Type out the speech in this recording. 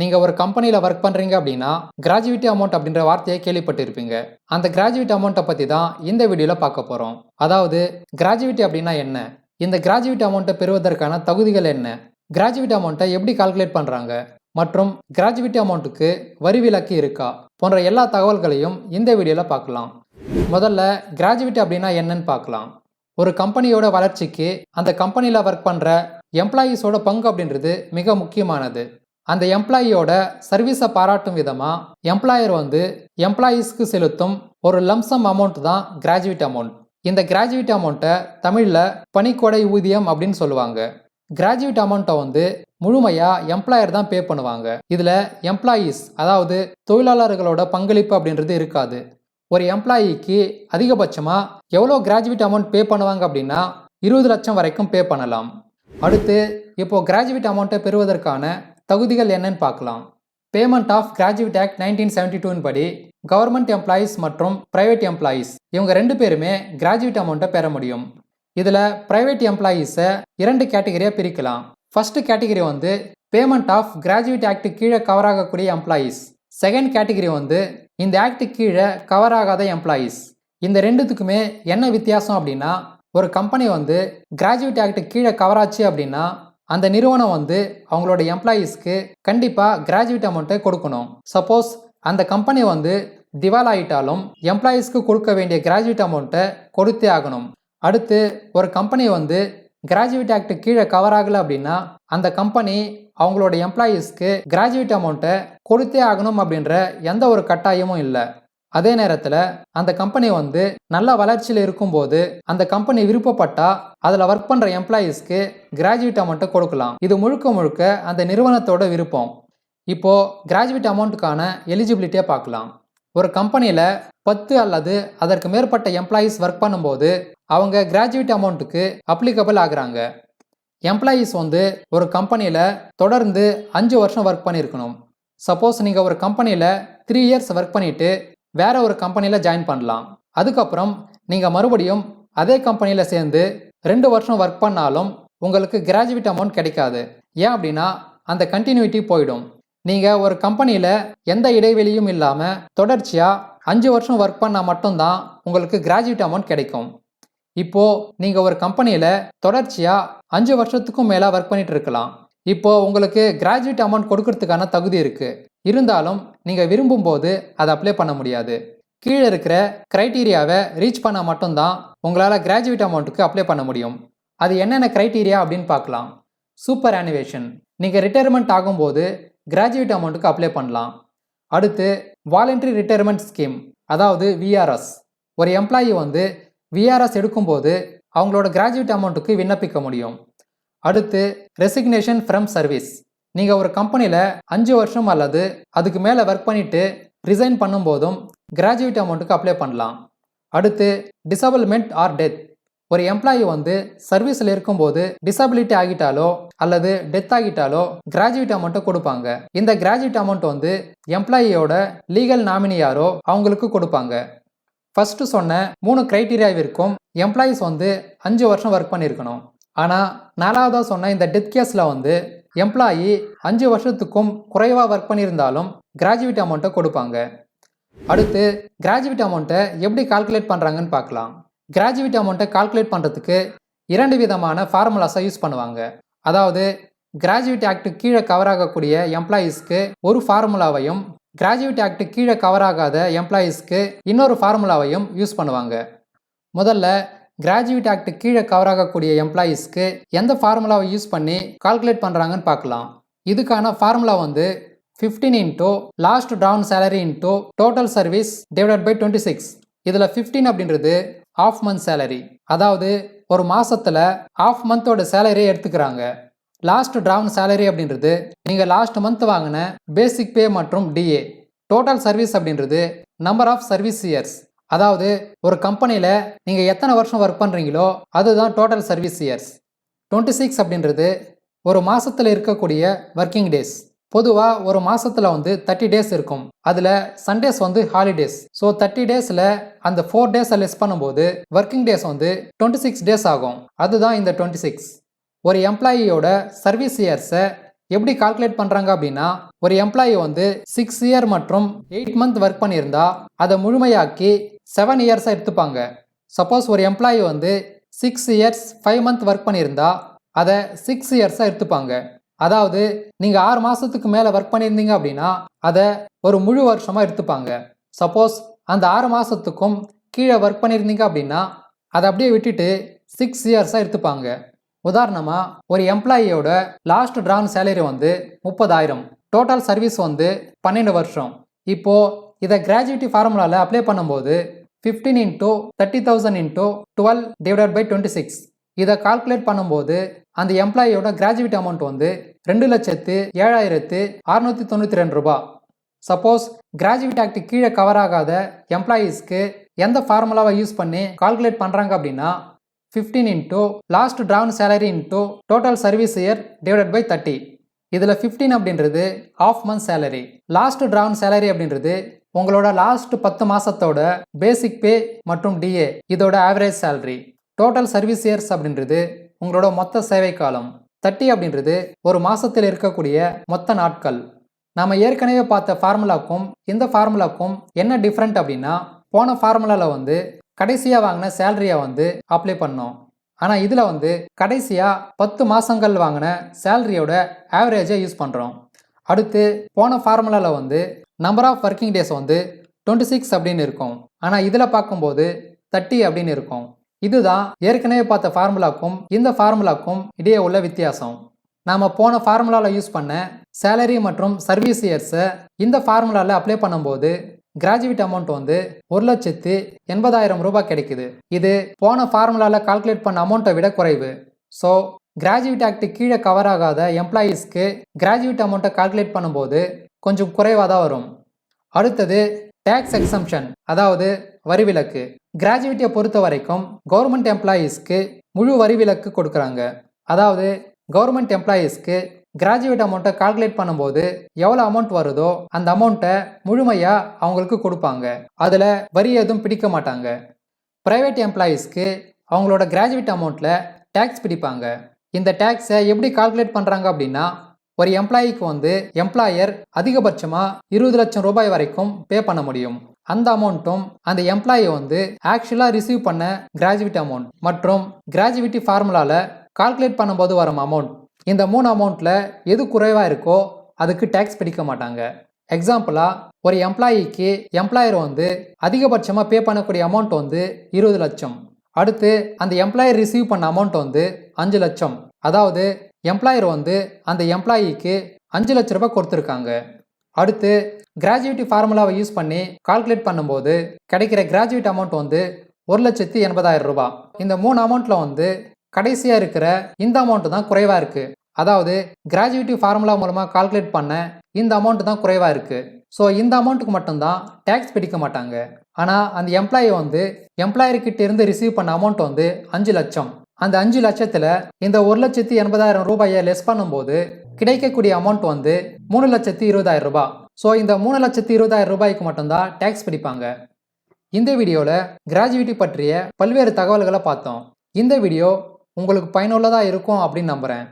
நீங்கள் ஒரு கம்பெனியில் ஒர்க் பண்ணுறீங்க அப்படின்னா கிராஜுவிட்டி அமௌண்ட் அப்படின்ற வார்த்தையை கேள்விப்பட்டிருப்பீங்க. அந்த கிராஜுவேட் அமௌண்ட்டை பற்றி தான் இந்த வீடியோவில் பார்க்க போகிறோம் அதாவது கிராஜுவிட்டி அப்படின்னா என்ன? இந்த கிராஜுவேட் அமௌண்ட்டை பெறுவதற்கான தகுதிகள் என்ன? கிராஜுவேட் அமௌண்ட்டை எப்படி கால்குலேட் பண்ணுறாங்க மற்றும் கிராஜுவிட்டி அமௌண்ட்டுக்கு வரி விலக்கு இருக்கா? போன்ற எல்லா தகவல்களையும் இந்த வீடியோவில் பார்க்கலாம். முதல்ல கிராஜுவிட்டி அப்படின்னா என்னன்னு பார்க்கலாம். ஒரு கம்பெனியோட வளர்ச்சிக்கு அந்த கம்பெனியில் ஒர்க் பண்ணுற எம்ப்ளாயீஸோட பங்கு அப்படின்றது மிக முக்கியமானது. அந்த எம்ப்ளாயியோட சர்வீஸை பாராட்டும் விதமாக எம்ப்ளாயர் வந்து எம்ப்ளாயீஸ்க்கு செலுத்தும் ஒரு லம்சம் அமௌண்ட் தான் கிராஜுவேட் அமௌண்ட் இந்த கிராஜுவேட் அமௌண்ட்டை தமிழில் பனிக்கொடை ஊதியம் அப்படின்னு சொல்லுவாங்க. கிராஜுவேட் அமௌண்ட்டை வந்து முழுமையாக எம்ப்ளாயர் தான் பே பண்ணுவாங்க. இதில் எம்ப்ளாயீஸ் அதாவது தொழிலாளர்களோட பங்களிப்பு அப்படின்றது இருக்காது. ஒரு எம்ப்ளாயிக்கு அதிகபட்சமாக எவ்வளோ கிராஜுவேட் அமௌண்ட் பே பண்ணுவாங்க அப்படின்னா இருபது லட்சம் வரைக்கும் பே பண்ணலாம். அடுத்து இப்போது கிராஜுவேட் அமௌண்ட்டை பெறுவதற்கான தகுதிகள் என்னன்னு பார்க்கலாம். Payment of gratuity act nineteen seventy two படி கவர்மெண்ட் எம்ப்ளாயீஸ் மற்றும் பிரைவேட் எம்ப்ளாயீஸ் இவங்க ரெண்டு பேருமே கிராஜுவேட் அமௌண்ட்டை பெற முடியும். இதில் ப்ரைவேட் எம்ப்ளாயீஸை இரண்டு கேட்டகரியாக பிரிக்கலாம். ஃபர்ஸ்ட் கேட்டகரி வந்து பேமெண்ட் ஆஃப் கிராஜுவேட் ஆக்ட் கீழே கவர் ஆகக்கூடிய எம்ப்ளாயீஸ் செகண்ட் கேட்டகரி வந்து இந்த ஆக்ட் கீழே கவர் ஆகாத எம்ப்ளாயீஸ் இந்த ரெண்டுத்துக்குமே என்ன வித்தியாசம் அப்படின்னா ஒரு கம்பெனி வந்து கிராஜுவேட் ஆக்ட் கீழே கவர் ஆச்சு அப்படின்னா அந்த நிறுவனம் வந்து அவங்களோட எம்ப்ளாயீஸ்க்கு கண்டிப்பாக கிராஜுவேட் அமௌண்ட்டை கொடுக்கணும். சப்போஸ் அந்த கம்பெனி வந்து திவால் ஆகிட்டாலும் எம்ப்ளாயீஸ்க்கு கொடுக்க வேண்டிய கிராஜுவேட் அமௌண்ட்டை கொடுத்தே ஆகணும். அடுத்து ஒரு கம்பெனி வந்து கிராஜுவேட் ஆக்ட் கீழே கவர் ஆகலை அப்படின்னா அந்த கம்பெனி அவங்களோட எம்ப்ளாயீஸ்க்கு கிராஜுவேட் அமௌண்ட்டை கொடுத்தே ஆகணும் அப்படின்ற எந்த ஒரு கட்டாயமும் இல்லை. அதே நேரத்தில் அந்த கம்பெனி வந்து நல்ல வளர்ச்சியில் இருக்கும்போது அந்த கம்பெனி விருப்பப்பட்டா அதில் ஒர்க் பண்ணுற எம்ப்ளாயீஸ்க்கு கிராஜுவேட் அமௌண்ட்டை கொடுக்கலாம். இது முழுக்க முழுக்க அந்த நிறுவனத்தோட விருப்பம். இப்போது கிராஜுவேட் அமௌண்ட்டுக்கான எலிஜிபிலிட்டியை பார்க்கலாம். ஒரு கம்பெனியில் பத்து அல்லது அதற்கு மேற்பட்ட எம்ப்ளாயீஸ் ஒர்க் பண்ணும்போது அவங்க கிராஜுவேட் அமௌண்ட்டுக்கு அப்ளிகபிள் ஆகுறாங்க. எம்ப்ளாயீஸ் வந்து ஒரு கம்பெனியில் தொடர்ந்து அஞ்சு வருஷம் ஒர்க் பண்ணியிருக்கணும் சப்போஸ் நீங்கள் ஒரு கம்பெனியில் த்ரீ இயர்ஸ் ஒர்க் பண்ணிவிட்டு வேற ஒரு கம்பெனியில் ஜாயின் பண்ணலாம். அதுக்கப்புறம் நீங்கள் மறுபடியும் அதே கம்பெனியில் சேர்ந்து ரெண்டு வருஷம் ஒர்க் பண்ணாலும் உங்களுக்கு கிராஜுவேட் அமௌண்ட் கிடைக்காது. ஏன் அப்படின்னா அந்த கண்டினியூட்டி போயிடும். நீங்கள் ஒரு கம்பெனியில் எந்த இடைவெளியும் இல்லாமல் தொடர்ச்சியாக அஞ்சு வருஷம் ஒர்க் பண்ணால் மட்டும்தான் உங்களுக்கு கிராஜுவேட் அமௌண்ட் கிடைக்கும். இப்போது நீங்கள் ஒரு கம்பெனியில் தொடர்ச்சியாக அஞ்சு வருஷத்துக்கும் மேலே ஒர்க் பண்ணிகிட்டு இருக்கலாம். இப்போது உங்களுக்கு கிராஜுவேட் அமௌண்ட் கொடுக்கறதுக்கான தகுதி இருக்குது இருந்தாலும் நீங்கள் விரும்பும்போது அதை அப்ளை பண்ண முடியாது. கீழே இருக்கிற க்ரைட்டீரியாவை ரீச் பண்ணால் மட்டும்தான் உங்களால் கிராஜுவேட் அமௌண்ட்டுக்கு அப்ளை பண்ண முடியும். அது என்னென்ன க்ரைட்டீரியா அப்படின்னு பார்க்கலாம். சூப்பர் ஆனிவேஷன் நீங்கள் ரிட்டையர்மெண்ட் ஆகும்போது கிராஜுவேட் அமௌண்ட்டுக்கு அப்ளை பண்ணலாம். அடுத்து வாலண்டரி ரிட்டையர்மெண்ட் ஸ்கீம் அதாவது விஆர்எஸ் ஒரு எம்ப்ளாயி வந்து விஆர்எஸ் எடுக்கும்போது அவங்களோட கிராஜுவேட் அமௌண்ட்டுக்கு விண்ணப்பிக்க முடியும். அடுத்து ரெசிக்னேஷன் ஃப்ரம் சர்வீஸ் நீங்கள் ஒரு கம்பெனியில் அஞ்சு வருஷம் அல்லது அதுக்கு மேலே ஒர்க் பண்ணிவிட்டு ரிசைன் பண்ணும்போதும் கிராஜுவேட் அமௌண்ட்டுக்கு அப்ளை பண்ணலாம். அடுத்து டிசபிள்மெண்ட் ஆர் டெத் ஒரு எம்ப்ளாயி வந்து சர்வீஸில் இருக்கும்போது டிசபிலிட்டி ஆகிட்டாலோ அல்லது டெத் ஆகிட்டாலோ கிராஜுவேட் அமௌண்ட்டை கொடுப்பாங்க. இந்த கிராஜுவேட் அமௌண்ட் வந்து எம்ப்ளாயியோட லீகல் நாமினி யாரோ அவங்களுக்கு கொடுப்பாங்க. ஃபஸ்ட்டு சொன்ன மூணு க்ரைட்டீரியாவிற்கும் எம்ப்ளாயீஸ் வந்து அஞ்சு வருஷம் ஒர்க் பண்ணியிருக்கணும் ஆனால் நாலாவதாக சொன்ன இந்த டெத் கேஸில் வந்து எம்ப்ளாயி அஞ்சு வருஷத்துக்கும் குறைவாக ஒர்க் பண்ணியிருந்தாலும் கிராஜுவேட் அமௌண்ட்டை கொடுப்பாங்க. அடுத்து கிராஜுவேட் அமௌண்ட்டை எப்படி கால்குலேட் பண்ணுறாங்கன்னு பார்க்கலாம். கிராஜுவேட் அமௌண்ட்டை கால்குலேட் பண்ணுறதுக்கு இரண்டு விதமான ஃபார்முலாஸை யூஸ் பண்ணுவாங்க. அதாவது கிராஜுவேட் ஆக்ட் கீழே கவர் ஆகக்கூடிய எம்ப்ளாயீஸ்க்கு ஒரு ஃபார்முலாவையும் கிராஜுவேட் ஆக்ட் கீழே கவர் ஆகாத எம்ப்ளாயீஸ்க்கு இன்னொரு ஃபார்முலாவையும் யூஸ் பண்ணுவாங்க. முதல்ல கிராஜுவேட் ஆக்ட் கீழே கவர் ஆகக்கூடிய எம்ப்ளாயீஸ்க்கு எந்த ஃபார்முலாவை யூஸ் பண்ணி கால்குலேட் பண்ணுறாங்கன்னு பார்க்கலாம். இதுக்கான ஃபார்முலா வந்து fifteen into last drawn salary into total service divided by twenty six இதில் ஃபிஃப்டீன் அப்படின்றது ஆஃப் மந்த் சேலரி அதாவது ஒரு மாதத்தில் ஆஃப் மந்தோட சேலரியை எடுத்துக்கிறாங்க. லாஸ்ட் ட்ராவன் சேலரி அப்படின்றது நீங்கள் லாஸ்ட் மந்த் வாங்கின பேசிக் பே மற்றும் டிஏ டோட்டல் சர்வீஸ் அப்படின்றது நம்பர் ஆஃப் சர்வீஸ் இயர்ஸ் அதாவது ஒரு கம்பெனியில் நீங்கள் எத்தனை வருஷம் ஒர்க் பண்ணுறீங்களோ அதுதான் total service years twenty six அப்படின்றது ஒரு மாதத்தில் இருக்கக்கூடிய ஒர்க்கிங் டேஸ் பொதுவாக ஒரு மாதத்தில் வந்து தேர்ட்டி டேஸ் இருக்கும். அதில் சண்டேஸ் வந்து ஹாலிடேஸ் ஸோ தேர்ட்டி டேஸில் அந்த ஃபோர் டேஸை லெஸ் பண்ணும்போது ஒர்க்கிங் டேஸ் வந்து டுவெண்ட்டி சிக்ஸ் டேஸ் ஆகும். அதுதான் இந்த டுவெண்ட்டி சிக்ஸ் ஒரு எம்ப்ளாயியோட சர்வீஸ் இயர்ஸை எப்படி கால்குலேட் பண்ணுறாங்க அப்படின்னா ஒரு எம்ப்ளாயி வந்து சிக்ஸ் இயர் மற்றும் எயிட் மந்த் ஒர்க் பண்ணியிருந்தா அதை முழுமையாக்கி செவன் இயர்ஸாக எடுத்துப்பாங்க. சப்போஸ் ஒரு எம்ப்ளாயி வந்து six years five month work பண்ணியிருந்தா அதை சிக்ஸ் இயர்ஸாக எடுத்துப்பாங்க. அதாவது நீங்கள் ஆறு மாதத்துக்கு மேலே ஒர்க் பண்ணியிருந்தீங்க அப்படின்னா அதை ஒரு முழு வருஷமாக எடுத்துப்பாங்க. சப்போஸ் அந்த ஆறு மாதத்துக்கும் கீழே ஒர்க் பண்ணியிருந்தீங்க அப்படின்னா அதை அப்படியே விட்டுட்டு சிக்ஸ் இயர்ஸாக எடுத்துப்பாங்க. உதாரணமாக ஒரு எம்ப்ளாயியோட லாஸ்ட் ட்ரான் சேலரி வந்து முப்பதாயிரம். டோட்டல் சர்வீஸ் வந்து பன்னெண்டு வருஷம். இப்போது இதை கிராஜுவிட்டி ஃபார்முலாவில் அப்ளை பண்ணும்போது fifteen into thirty thousand into twelve divided by twenty six இதை கால்குலேட் பண்ணும்போது அந்த எம்ப்ளாயியோட கிராஜுவேட் அமௌண்ட் வந்து ரெண்டு லட்சத்து ஏழாயிரத்து அறுநூற்றி தொண்ணூற்றி ரெண்டு ரூபாய் சப்போஸ் கிராஜுவேட் ஆக்ட் கீழே கவர் ஆகாத எம்ப்ளாயீஸ்க்கு எந்த ஃபார்முலாவை யூஸ் பண்ணி கால்குலேட் பண்ணுறாங்க அப்படின்னா fifteen into last drawn salary into total service year divided by thirty இதில் ஃபிஃப்டீன் அப்படின்றது of month salary last drawn salary அப்படின்றது உங்களோட லாஸ்ட் பத்து மாதத்தோட பேசிக் பே மற்றும் டிஏ இதோட average salary total service years அப்படின்றது உங்களோட மொத்த சேவை காலம். தட்டி அப்படின்றது ஒரு மாதத்தில் இருக்கக்கூடிய மொத்த நாட்கள். நாம் ஏற்கனவே பார்த்த ஃபார்முலாக்கும் இந்த ஃபார்முலாக்கும் என்ன டிஃப்ரெண்ட் அப்படின்னா போன ஃபார்முலாவில் வந்து கடைசியாக வாங்கின சேலரியை வந்து அப்ளை பண்ணோம். ஆனால் இதில் வந்து கடைசியாக பத்து மாதங்கள் வாங்கின சேலரியோட ஆவரேஜை யூஸ் பண்ணுறோம் அடுத்து போன ஃபார்முலாவில் வந்து நம்பர் ஆஃப் ஒர்க்கிங் டேஸ் வந்து டுவெண்ட்டி சிக்ஸ் அப்படின்னு இருக்கும். ஆனால் இதில் பார்க்கும்போது தேர்ட்டி அப்படின்னு இருக்கும். இதுதான் ஏற்கனவே பார்த்த ஃபார்முலாக்கும் இந்த ஃபார்முலாக்கும் இடையே உள்ள வித்தியாசம். நாம் போன ஃபார்முலாவில் யூஸ் பண்ண சேலரி மற்றும் சர்வீஸ் இயர்ஸை இந்த ஃபார்முலாவில் அப்ளை பண்ணும்போது கிராஜுவேட் அமௌண்ட் வந்து ஒரு லட்சத்து எண்பதாயிரம் ரூபாய் கிடைக்குது. இது போன ஃபார்முலாவில் கால்குலேட் பண்ண அமௌண்ட்டை விட குறைவு. ஸோ கிராஜுவேட் ஆக்ட் கீழே கவர் ஆகாத எம்ப்ளாயீஸ்க்கு கிராஜுவேட் அமௌண்ட்டை கால்குலேட் பண்ணும்போது கொஞ்சம் குறைவாக தான் வரும். அடுத்தது டேக்ஸ் எக்ஸம்ஷன் அதாவது வரி விலக்கு. கிராஜுவேட்டியை பொறுத்த வரைக்கும் கவர்மெண்ட் எம்ப்ளாயீஸ்க்கு முழு வரி விலக்கு கொடுக்குறாங்க. அதாவது கவர்மெண்ட் எம்ப்ளாயீஸ்க்கு கிராஜுவேட் அமௌண்ட்டை கால்குலேட் பண்ணும்போது எவ்வளோ அமௌண்ட் வருதோ அந்த அமௌண்ட்டை முழுமையாக அவங்களுக்கு கொடுப்பாங்க. அதில் வரி எதுவும் பிடிக்க மாட்டாங்க. ப்ரைவேட் எம்ப்ளாயீஸ்க்கு அவங்களோட கிராஜுவேட் அமௌண்ட்டில் டேக்ஸ் பிடிப்பாங்க. இந்த டேக்ஸை எப்படி கால்குலேட் பண்ணுறாங்க அப்படின்னா ஒரு எம்ப்ளாயிக்கு வந்து எம்ப்ளாயர் அதிகபட்சமாக இருபது லட்சம் ரூபாய் வரைக்கும் பே பண்ண முடியும். அந்த அமௌண்ட்டும் அந்த எம்ப்ளாயி வந்து ஆக்சுவலாக ரிசீவ் பண்ண கிராஜுவேட் அமௌண்ட் மற்றும் கிராஜுவிட்டி ஃபார்முலாவில் கால்குலேட் பண்ணும்போது வரும் அமௌண்ட் இந்த மூணு அமௌண்ட்டில் எது குறைவாக இருக்கோ அதுக்கு டேக்ஸ் பிடிக்க மாட்டாங்க. எக்ஸாம்பிளாக ஒரு எம்ப்ளாயிக்கு எம்ப்ளாயர் வந்து அதிகபட்சமாக பே பண்ணக்கூடிய அமௌண்ட் வந்து இருபது லட்சம். அடுத்து அந்த எம்ப்ளாயர் ரிசீவ் பண்ண அமௌண்ட் வந்து அஞ்சு லட்சம். அதாவது எம்ப்ளாயர் வந்து அந்த எம்ப்ளாயிக்கு அஞ்சு லட்ச ரூபாய் கொடுத்துருக்காங்க. அடுத்து கிராஜுவேட்டி ஃபார்முலாவை யூஸ் பண்ணி கால்குலேட் பண்ணும்போது கிடைக்கிற கிராஜுவேட் அமௌண்ட் வந்து ஒரு லட்சத்தி எண்பதாயிரம் ரூபாய். இந்த மூணு அமௌண்ட்ல வந்து கடைசியாக இருக்கிற இந்த அமௌண்ட் தான் குறைவாக இருக்கு. அதாவது கிராஜுவேட்டி ஃபார்முலா மூலமாக கால்குலேட் பண்ண இந்த அமௌண்ட் தான் குறைவாக இருக்கு. ஸோ இந்த அமௌண்ட்டுக்கு மட்டும்தான் டேக்ஸ் பிடிக்க மாட்டாங்க. ஆனால் அந்த எம்ப்ளாயி வந்து எம்ப்ளாயர்கிட்ட இருந்து ரிசீவ் பண்ண அமௌண்ட் வந்து அஞ்சு லட்சம். அந்த அஞ்சு லட்சத்தில் இந்த ஒரு லட்சத்தி எண்பதாயிரம் ரூபாயை லெஸ் பண்ணும்போது கிடைக்கக்கூடிய அமௌண்ட் வந்து மூணு லட்சத்தி இருபதாயிரம் ரூபாய். ஸோ இந்த மூணு லட்சத்தி இருபதாயிரம் ரூபாய்க்கு மட்டும்தான் டேக்ஸ் பிடிப்பாங்க. இந்த வீடியோவில் கிராஜுவிட்டி பற்றிய பல்வேறு தகவல்களை பார்த்தோம். இந்த வீடியோ உங்களுக்கு பயனுள்ளதாக இருக்கும் அப்படின்னு நம்புகிறேன்